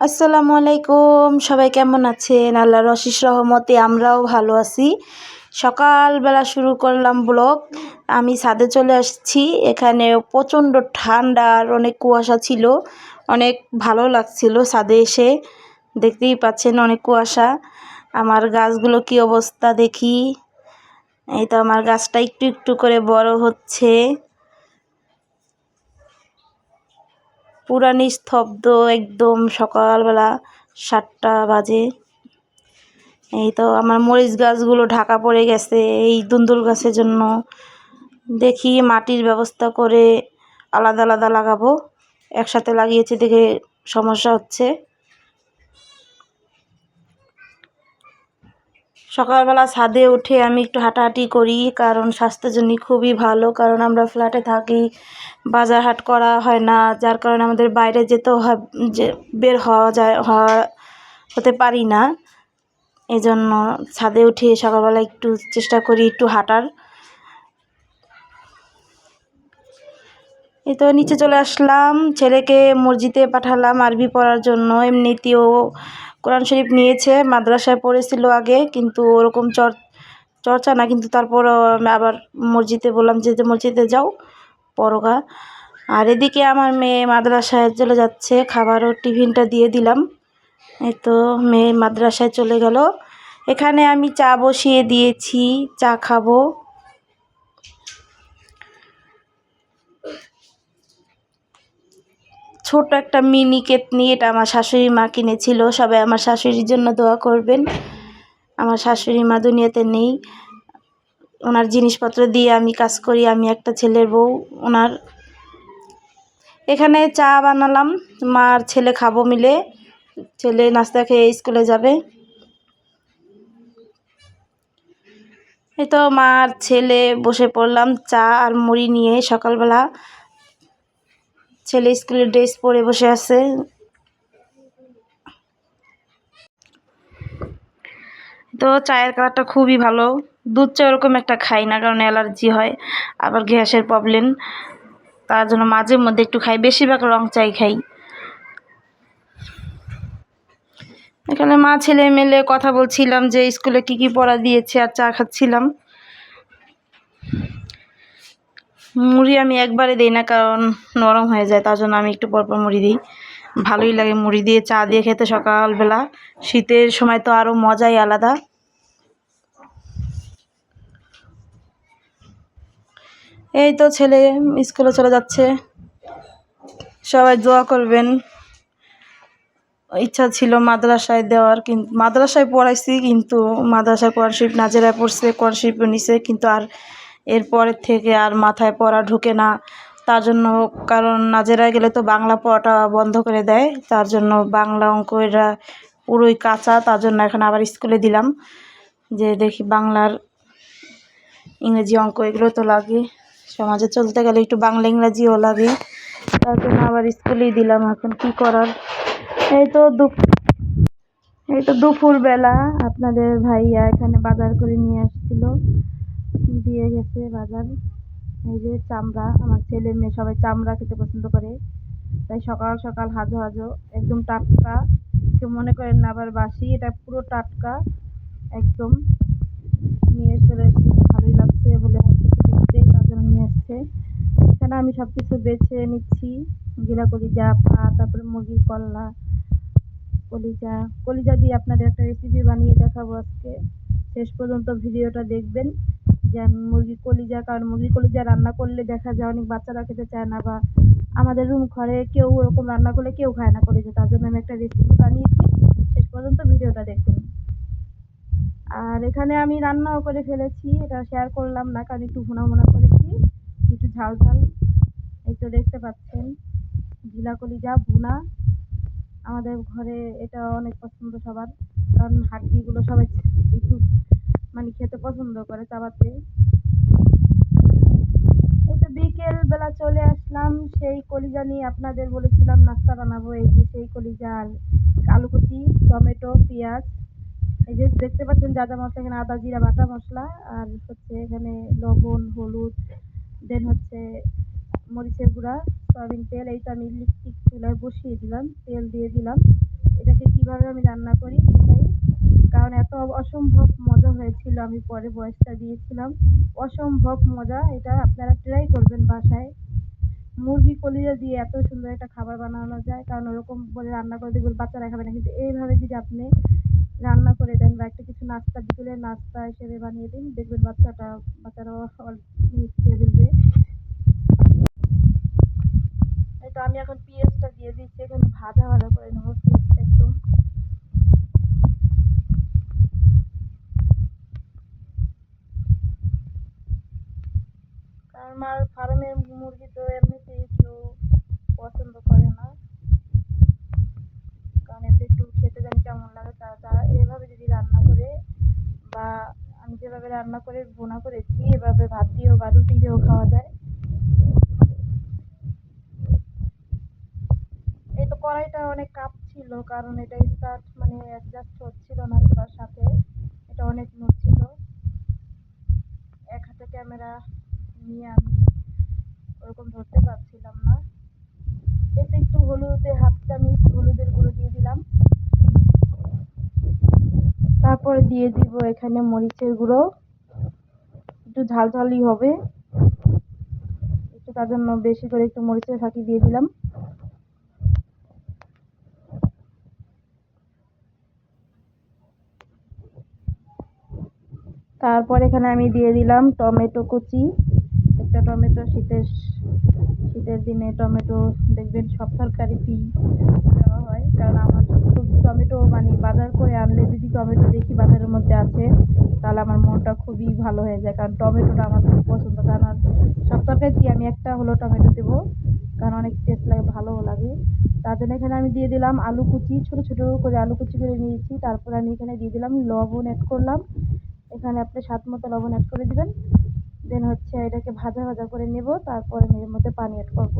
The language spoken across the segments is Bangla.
আসসালামু আলাইকুম, সবাই কেমন আছেন? আল্লাহর অশিস রহমতে আমরাও ভালো আছি। সকালবেলা শুরু করলাম ব্লগ। আমি ছাদে চলে আসছি। এখানে প্রচণ্ড ঠান্ডা আর অনেক কুয়াশা ছিল। অনেক ভালো লাগছিল ছাদে এসে। দেখতেই পাচ্ছেন অনেক কুয়াশা। আমার গাছগুলো কি অবস্থা দেখি। এই তো আমার গাছটা একটু একটু করে বড় হচ্ছে। পুরা নিস্তব্ধ একদম সকালবেলা সাতটা বাজে। এই তো আমার মরিচ গাছগুলো ঢাকা পড়ে গেছে এই দুন্দুল গাছের জন্য। দেখি মাটির ব্যবস্থা করে আলাদা আলাদা লাগাবো। একসাথে লাগিয়েছি দেখে সমস্যা হচ্ছে। সকালবেলা ছাদে উঠে আমি একটু হাঁটাহাঁটি করি, কারণ স্বাস্থ্যের জন্য খুবই ভালো, কারণ আমরা ফ্ল্যাটে থাকি, বাজার হাট করা হয় না, যার কারণে আমাদের বাইরে যেতেও হয় যে, বের হওয়া যায়, হওয়া হতে পারি না। এজন্য জন্য ছাদে উঠে সকালবেলা একটু চেষ্টা করি একটু হাঁটার। এই তো নিচে চলে আসলাম। ছেলেকে মসজিদে পাঠালাম আরবি পড়ার জন্য। এমনিতেও কোরআন শরীফ নিয়েছে, মাদ্রাসায় পড়েছিল আগে, কিন্তু ওরকম চর, চর্চা না, কিন্তু তারপরও আমি আবার মসজিদে বললাম যে মসজিদে যাও, পরগা। আর এদিকে আমার মেয়ে মাদ্রাসায় চলে যাচ্ছে, খাবারও টিফিনটা দিয়ে দিলাম। এই তো মেয়ে মাদ্রাসায় চলে গেল। এখানে আমি চা বসিয়ে দিয়েছি, চা খাব। ছোট একটা মিনি কেতনি এটা আমার শাশুড়ি মা কিনেছিল। সবাই আমার শাশুড়ির জন্য দোয়া করবেন। আমার শাশুড়ি মা দুনিয়াতে নেই। ওনার জিনিসপত্র দিয়ে আমি কাজ করি, আমি একটা ছেলের বউ, ওনার। এখানে চা বানালাম মার ছেলে খাব মিলে। ছেলে নাস্তা খেয়ে স্কুলে যাবে। এই তো মার ছেলে বসে পড়লাম চা আর মুড়ি নিয়ে সকালবেলা। ছেলে স্কুলের ড্রেস পরে বসে আছে। তো চায়ের কালারটা খুবই ভালো। দুধ চা ওরকম একটা খাই না, কারণ অ্যালার্জি হয়, আবার গ্যাসের প্রবলেম। তার জন্য মাঝে মধ্যে একটু খাই, বেশিরভাগ রং চাই খাই। এখানে মা ছেলে মেলে কথা বলছিলাম যে স্কুলে কি কি পড়া দিয়েছে আর চা খাচ্ছিলাম। মুড়ি আমি একবারে দিই না, কারণ নরম হয়ে যায়, তার জন্য আমি একটু পরপর মুড়ি দিই। ভালোই লাগে মুড়ি দিয়ে চা দিয়ে খেতে সকালবেলা। শীতের সময় তো আরও মজাই আলাদা। এই তো ছেলে স্কুলে চলে যাচ্ছে। সবাই দোয়া করবেন। ইচ্ছা ছিল মাদ্রাসায় দেওয়ার কিন্তু মাদ্রাসায় পড়াইছি, কিন্তু মাদ্রাসায় শরীফ নাজেরায় পড়ছে শরীফ নিছে, কিন্তু আর এরপরের থেকে আর মাথায় পড়া ঢুকে না। তার জন্য কারণ নাজেরায় গেলে তো বাংলা পড়াটা বন্ধ করে দেয়। তার জন্য বাংলা অঙ্ক এরা পুরোই কাঁচা। তার জন্য এখন আবার স্কুলে দিলাম যে দেখি বাংলার ইংরেজি অঙ্ক এগুলো তো লাগে। সমাজে চলতে গেলে একটু বাংলা ইংরাজিও লাগে। তার জন্য আবার স্কুলেই দিলাম। এখন কি করার? এই তো দুপ, এই তো দুপুরবেলা আপনাদের ভাইয়া এখানে বাজার করে নিয়ে আসছিল। দিয়ে গেছে বাজার। এই যে চামড়া, আমার ছেলে মেয়ে সবাই চামড়া খেতে পছন্দ করে। তাই সকাল সকাল হাজো হাজো, একদম টাটকা। কেউ মনে করেন না আবার বাসি, এটা পুরো টাটকা। একদম নিয়ে চলে এসেছে, ভালোই লাগছে বলে দেখতে তার নিয়ে এসছে। এখানে আমি সব কিছু বেছে নিচ্ছি। জিরা কলিজা পা তারপরে মুরগির কল্লা কলিজা। কলিজা দিয়ে আপনাদের একটা রেসিপি বানিয়ে দেখাবো আজকে। শেষ পর্যন্ত ভিডিওটা দেখবেন। যে মুরগির কলিজা, কারণ মুরগির কলিজা রান্না করলে দেখা যায় অনেক বাচ্চারা খেতে চায় না বা আমাদের রুম ঘরে কেউ ওরকম রান্না করলে কেউ খায় না কলিজা। তার জন্য আমি একটা রেসিপি বানিয়েছি। শেষ পর্যন্ত ভিডিওটা দেখুন। আর এখানে আমি রান্নাও করে ফেলেছি। এটা শেয়ার করলাম না, কারণ একটু ভুনা ভুনা করেছি। একটু ঝাল ঝাল। এই তো দেখতে পাচ্ছেন। ঝিলা কলিজা, ভুনা। আমাদের ঘরে এটা অনেক পছন্দ সবার। কারণ হাড্ডিগুলো সবাই একটু মানে খেতে পছন্দ করে চাবাতে। এই তো বিকেল বেলা চলে আসলাম, সেই কলিজা নিয়ে আপনাদের বলেছিলাম নাস্তা বানাবো, এই যে সেই কলিজা আর আলু কুচি টমেটো, পেঁয়াজ। এই যে দেখতে পাচ্ছেন যা যা মশলা, এখানে আদা, জিরা, বাটা মশলা, আর হচ্ছে এখানে লবণ, হলুদ, দেন হচ্ছে মরিচের গুঁড়া, সয়াবিন তেল এইটা আমি লিপস্টিক চুলায় বসিয়ে দিলাম, তেল দিয়ে দিলাম। এটাকে কীভাবে আমি রান্না করি সেটাই, কারণ এত অসম্ভব হয়েছিল, আমি পরে বয়সটা দিয়েছিলাম। অসম্ভব মজা, এটা আপনারা ট্রাই করবেন বাসায়। মুরগি কলিজা দিয়ে এত সুন্দর একটা খাবার বানানো যায়, কারণ ওরকম করে রান্না করে দেখবেন বাচ্চারা খাবে না। কিন্তু এইভাবে যদি আপনি রান্না করে দেন বা একটা কিছু নাস্তা বিকেলে নাস্তা হিসেবে বানিয়ে দিন, দেখবেন বাচ্চাটা বাচ্চারাও জিনিস খেয়ে ফেলবে। তো আমি এখন পেঁয়াজটা দিয়ে দিচ্ছি, এখানে ভাজা ভাজা করে নেব পেঁয়াজটা একদম। আমার ফার্মের মুরগি তো এমনিতেই কেউ পছন্দ করে না। কারণ এতে একটু খেতে জানি কেমন লাগে তা তারা এভাবে যদি রান্না করে বা আমি যেভাবে রান্না করে ভুনা করেছি, এভাবে ভাত দিয়েও বা রুটি দিয়েও খাওয়া যায়। এই তো কড়াইটা অনেক কাঁপছিল, কারণ এটা স্টার্ট মানে অ্যাডজাস্ট হচ্ছিল না তার সাথে। এটা অনেক নড়ছিল। এক হাতে ক্যামেরা নিয়ে আমি ওরকম ধরতে পারছিলাম না। এতে একটু হলুদে হাফ চামচ হলুদের গুঁড়ো দিয়ে দিলাম। তারপরে দিয়ে দিব এখানে মরিচের গুঁড়ো। একটু ঝাল ঝালই হবে। একটু তার জন্য বেশি করে একটু মরিচের ফাঁকি দিয়ে দিলাম। তারপর এখানে আমি দিয়ে দিলাম টমেটো কুচি। একটা টমেটো, শীতের শীতের দিনে টমেটো দেখবেন সব তরকারিতেই দেওয়া হয়। কারণ আমার খুব টমেটো মানে বাজার করে আনলে যদি টমেটো দেখি বাজারের মধ্যে আছে, তাহলে আমার মনটা খুবই ভালো হয়ে যায়। কারণ টমেটোটা আমার খুব পছন্দ। কারণ আর সব তরকারিতেই আমি একটা হলো টমেটো দেবো। কারণ অনেক টেস্ট লাগে, ভালোও লাগে। তার জন্য এখানে আমি দিয়ে দিলাম আলু কুচি। ছোটো ছোটো করে আলু কুচি করে নিয়েছি। তারপর আমি এখানে দিয়ে দিলাম লবণ অ্যাড করলাম। এখানে আপনি স্বাদ মতো লবণ অ্যাড করে দিবেন। দেন হচ্ছে এটাকে ভাজা ভাজা করে নেব, তারপরে এর মধ্যে পানি অ্যাড করব।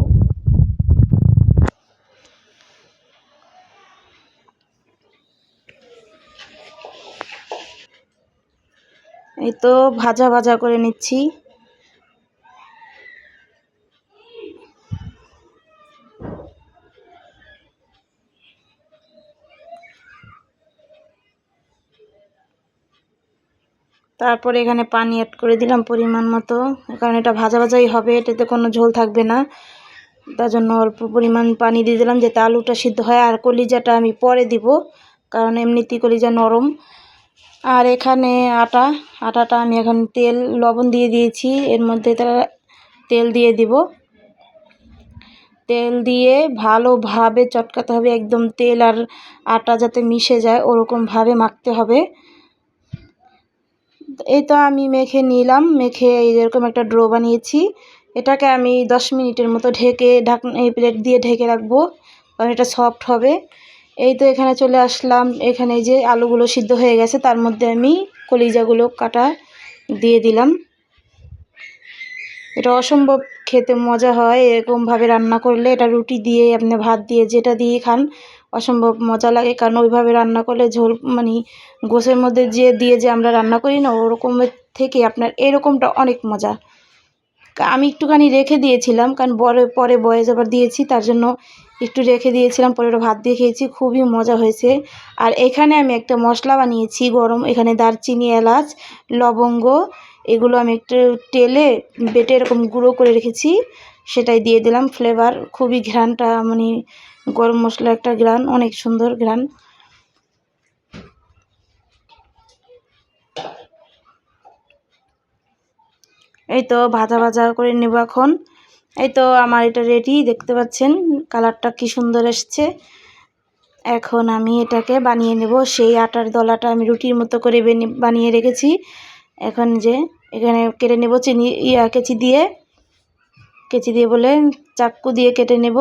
এই তো ভাজা ভাজা করে নিচ্ছি। তারপরে এখানে পানি অ্যাড করে দিলাম পরিমাণ মতো। কারণ এটা ভাজা ভাজাই হবে, এটাতে কোনো ঝোল থাকবে না। তার জন্য অল্প পরিমাণ পানি দিয়ে দিলাম যাতে আলুটা সিদ্ধ হয় আর কলিজাটা আমি পরে দিব, কারণ এমনিতেই কলিজা নরম। আর এখানে আটা, আটাটা আমি এখন তেল, লবণ দিয়ে দিয়েছি। এর মধ্যে তারা তেল দিয়ে দিব। তেল দিয়ে ভালোভাবে চটকাতে হবে, একদম তেল আর আটা যাতে মিশে যায় ওরকমভাবে মাখতে হবে। এই তো আমি মেখে নিলাম, মেখে এরকম একটা ড্রো বানিয়েছি। এটাকে আমি দশ মিনিটের মতো ঢেকে ঢাক এই প্লেট দিয়ে ঢেকে রাখব, কারণ এটা সফট হবে। এই তো এখানে চলে আসলাম, এখানে যে আলুগুলো সিদ্ধ হয়ে গেছে, তার মধ্যে আমি কলিজাগুলো কাটা দিয়ে দিলাম। এটা অসম্ভব খেতে মজা হয়, এরকমভাবে রান্না করলে, এটা রুটি দিয়ে আপনি ভাত দিয়ে যেটা দিয়ে খান অসম্ভব মজা লাগে। কারণ ওইভাবে রান্না করলে ঝোল মানে গোসের মধ্যে যে দিয়ে যে আমরা রান্না করি না, ওরকমের থেকে আপনার এরকমটা অনেক মজা। আমি একটুখানি রেখে দিয়েছিলাম, কারণ বড় পরে বয়েস আবার দিয়েছি, তার জন্য একটু রেখে দিয়েছিলাম, পরে ওটা ভাত দিয়ে খেয়েছি, খুবই মজা হয়েছে। আর এখানে আমি একটা মশলা বানিয়েছি গরম, এখানে দারচিনি, এলাচ, লবঙ্গ, এগুলো আমি একটু তেলে বেটে এরকম গুঁড়ো করে রেখেছি, সেটাই দিয়ে দিলাম ফ্লেভার খুবই ঘ্রানটা মানে গরম মশলা একটা ঘ্রান অনেক সুন্দর গ্রান এই তো ভাজা ভাজা করে নেব এখন। এই তো আমার এটা রেডি দেখতে পাচ্ছেন কালারটা কি সুন্দর এসছে। এখন আমি এটাকে বানিয়ে নেব, সেই আটার দলাটা আমি রুটির মতো করে বানিয়ে রেখেছি। এখন যে এখানে কেটে নেব চিনি, ইয়া কেচি দিয়ে। কেচি দিয়ে বলে চাক্কু দিয়ে কেটে নেব।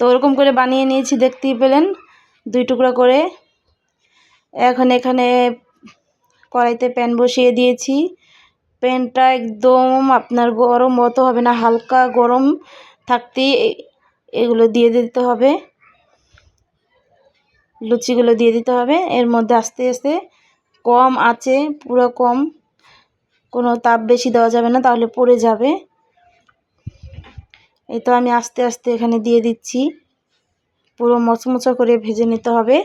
তো ওরকম করে বানিয়ে নিয়েছি, দেখতেই পেলেন। দুই টুকরা করে। এখন এখানে কড়াইতে প্যান বসিয়ে দিয়েছি। প্যানটা একদম আপনার গরম অত হবে না, হালকা গরম থাকতেই এগুলো দিয়ে দিতে হবে। লুচিগুলো দিয়ে দিতে হবে। এর মধ্যে আস্তে আস্তে কম আছে, পুরো কম। কোনো তাপ বেশি দেওয়া যাবে না, তাহলে পড়ে যাবে। এই তো আমি আস্তে আস্তে এখানে দিয়ে দিচ্ছি। পুরো মচমচা করে ভেজে নিতে হবে।